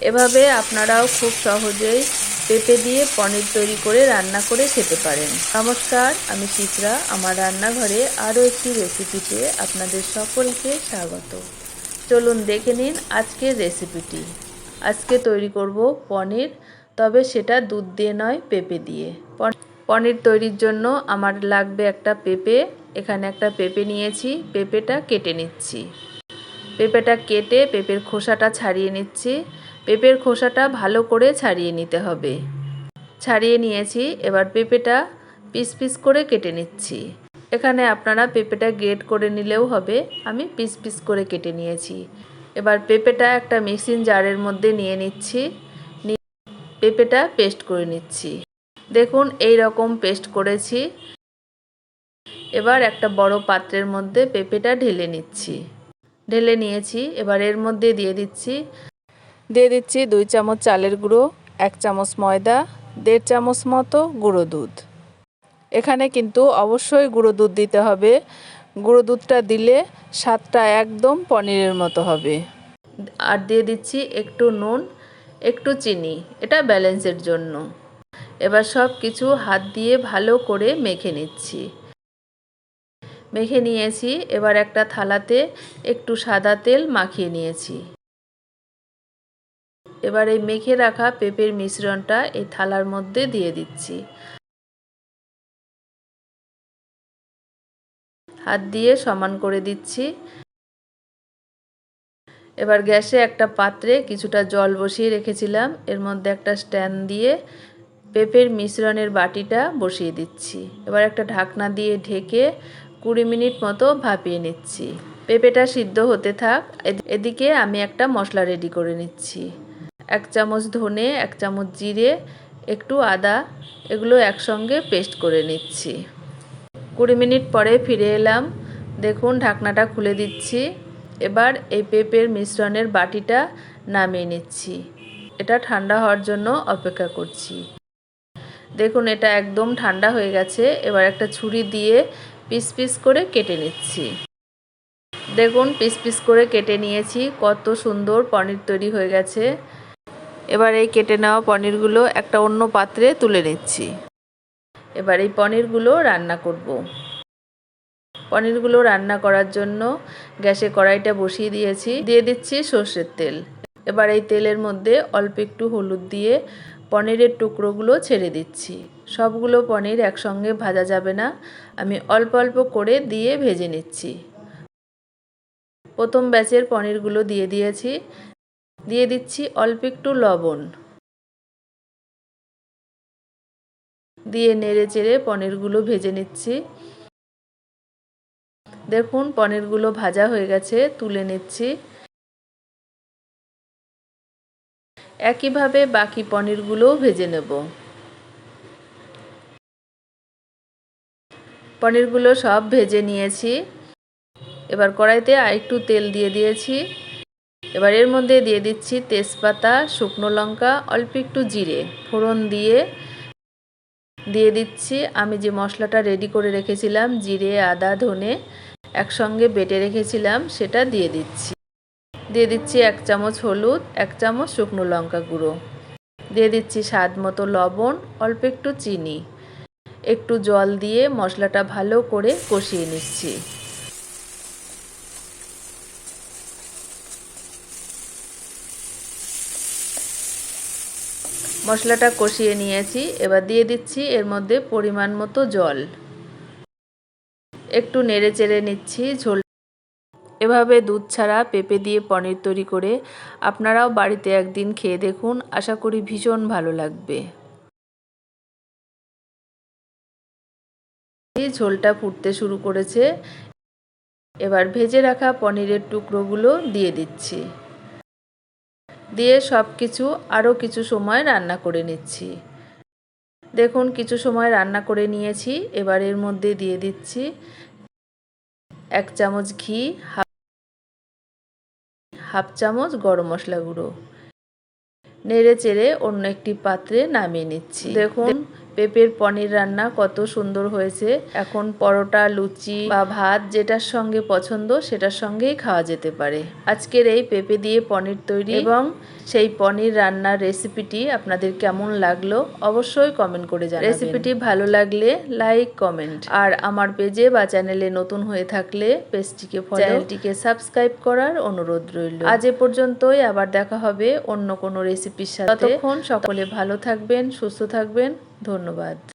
এভাবে আপনারাও খুব সহজেই পেঁপে দিয়ে পনির তৈরি করে রান্না করে খেতে পারেন। নমস্কার, আমি চিত্রা। আমার রান্নাঘরে আরও একটি রেসিপিতে আপনাদের সকলকে স্বাগত। চলুন দেখে নিন আজকের রেসিপিটি। আজকে তৈরি করব পনির, তবে সেটা দুধ দিয়ে নয়, পেঁপে দিয়ে। পন- পনির তৈরির জন্য আমার লাগবে একটা পেঁপে। এখানে একটা পেঁপে নিয়েছি, পেঁপেটা কেটে নিচ্ছি। পেঁপেটা কেটে পেঁপের খোসাটা ছাড়িয়ে নিচ্ছি। পেঁপের খোসাটা ভালো করে ছাড়িয়ে নিতে হবে। ছাড়িয়ে নিয়েছি, এবার পেঁপেটা পিস পিস করে কেটে নিচ্ছি। এখানে আপনারা পেঁপেটা গ্রেট করে নিলেও হবে, আমি পিস পিস করে কেটে নিয়েছি। এবার পেঁপেটা একটা মিক্সিং জারের মধ্যে নিয়ে নিচ্ছি পেঁপেটা পেস্ট করে নিচ্ছি। দেখুন, এই রকম পেস্ট করেছি। এবার একটা বড় পাত্রের মধ্যে পেঁপেটা ঢেলে নিচ্ছি। ঢেলে নিয়েছি, এবার এর মধ্যে দিয়ে দিচ্ছি দিয়ে দিচ্ছি দুই চামচ চালের গুঁড়ো, এক চামচ ময়দা, দেড় চামচ মতো গুঁড়ো দুধ। এখানে কিন্তু অবশ্যই গুঁড়ো দুধ দিতে হবে। গুঁড়ো দুধটা দিলে স্বাদটা একদম পনিরের মতো হবে। আর দিয়ে দিচ্ছি একটু নুন, একটু চিনি, এটা ব্যালেন্সের জন্য। এবার সব কিছু হাত দিয়ে ভালো করে মেখে নিচ্ছি। মেখে নিয়েছি, এবার একটা থালাতে একটু সাদা তেল মাখিয়ে নিয়েছি। এবার এই মেখে রাখা পেঁপের মিশ্রণটা এই থালার মধ্যে দিয়ে দিচ্ছি। হাত দিয়ে সমান করে দিচ্ছি। এবার গ্যাসে একটা পাত্রে কিছুটা জল বসিয়ে রেখেছিলাম। এর মধ্যে একটা স্ট্যান্ড দিয়ে পেঁপের মিশ্রণের বাটিটা বসিয়ে দিচ্ছি। এবার একটা ঢাকনা দিয়ে ঢেকে কুড়ি মিনিট মতো ভাপিয়ে নিচ্ছি। পেঁপেটা সিদ্ধ হতে থাক। এদিকে আমি একটা মশলা রেডি করে নিচ্ছি। এক চামচ ধনে, এক চামচ জিরে, একটু আদা, এগুলো একসঙ্গে পেস্ট করে নিচ্ছি। কুড়ি মিনিট পরে ফিরে এলাম। দেখুন, ঢাকনাটা খুলে দিচ্ছি। এবার এই পেঁপের মিশ্রণের বাটিটা নামিয়ে নিচ্ছি। এটা ঠান্ডা হওয়ার জন্য অপেক্ষা করছি। দেখুন, এটা একদম ঠান্ডা হয়ে গেছে। এবার একটা ছুরি দিয়ে পিস পিস করে কেটে নিচ্ছি। দেখুন, পিস পিস করে কেটে নিয়েছি। কত সুন্দর পনির তৈরি হয়ে গেছে। এবার এই কেটে নেওয়া পনিরগুলো একটা অন্য পাত্রে তুলে নিচ্ছি। এবার এই পনিরগুলো রান্না করব। পনিরগুলো রান্না করার জন্য গ্যাসে কড়াইটা বসিয়ে দিয়েছি। দিয়ে দিচ্ছি সর্ষের তেল। এবার এই তেলের মধ্যে অল্প একটু হলুদ দিয়ে পনিরের টুকরোগুলো ছেড়ে দিচ্ছি। সবগুলো পনির একসঙ্গে ভাজা যাবে না। আমি অল্প অল্প করে দিয়ে ভেজে নিচ্ছি। প্রথম ব্যাচের পনিরগুলো দিয়ে দিয়েছি। দিয়ে দিচ্ছি অল্প একটু লবণ। দিয়ে নেড়ে চেড়ে পনিরগুলো ভেজে নিচ্ছি। দেখুন, পনিরগুলো ভাজা হয়ে গেছে, তুলে নিচ্ছি। একইভাবে বাকি পনিরগুলোও ভেজে নেব। পনিরগুলো সব ভেজে নিয়েছি। এবার কড়াইতে আরেকটু তেল দিয়ে দিয়েছি। এবার এর মধ্যে দিয়ে দিচ্ছি তেজপাতা, শুকনো লঙ্কা, অল্প একটু জিরে, ফোড়ন দিয়ে। দিয়ে দিচ্ছি, আমি যে মশলাটা রেডি করে রেখেছিলাম, জিরে, আদা, ধনে একসঙ্গে বেটে রেখেছিলাম, সেটা দিয়ে দিচ্ছি। দিয়ে দিচ্ছি এক চামচ হলুদ, এক চামচ শুকনো লঙ্কা গুঁড়ো। দিয়ে দিচ্ছি স্বাদ মতো লবণ, অল্প একটু চিনি। একটু জল দিয়ে মশলাটা ভালো করে কষিয়ে নিচ্ছি। মশলাটা কষিয়ে নিয়েছি, এবার দিয়ে দিচ্ছি এর মধ্যে পরিমাণ মতো জল। একটু নেড়ে চেড়ে নিচ্ছি ঝোল। এভাবে দুধ ছাড়া পেঁপে দিয়ে পনির তৈরি করে আপনারাও বাড়িতে একদিন খেয়ে দেখুন, আশা করি ভীষণ ভালো লাগবে। ঝোলটা ফুটতে শুরু করেছে। এবার ভেজে রাখা পনিরের টুকরোগুলো দিয়ে দিচ্ছি। দিয়ে সব কিছু আরও কিছু সময় রান্না করে নিচ্ছি। দেখুন, কিছু সময় রান্না করে নিয়েছি। এবার এর মধ্যে দিয়ে দিচ্ছি এক চামচ ঘি, হাফ হাফ চামচ গরম মশলা গুঁড়ো। নেড়ে চেড়ে অন্য একটি পাত্রে নামিয়ে নিচ্ছি। দেখুন পেঁপের পনির রান্না কত সুন্দর হয়েছে। এখন পরোটা, লুচি বা ভাত যেটার সঙ্গে পছন্দ সেটার সঙ্গেই খাওয়া যেতে পারে। আজকের এই পেঁপে দিয়ে পনির তৈরি এবং সেই পনির রান্নার রেসিপিটি আপনাদের কেমন লাগল অবশ্যই কমেন্ট করে জানাবেন। রেসিপিটি ভালো লাগলে লাইক, কমেন্ট আর আমার পেজে বা চ্যানেলে নতুন হয়ে থাকলে পেজটিকে চ্যানেলটিকে সাবস্ক্রাইব করার অনুরোধ রইল। আজ এ পর্যন্তই, আবার দেখা হবে অন্য কোনো রেসিপির সাথে। ততক্ষণ সকলে ভালো থাকবেন, সুস্থ থাকবেন। ধন্যবাদ।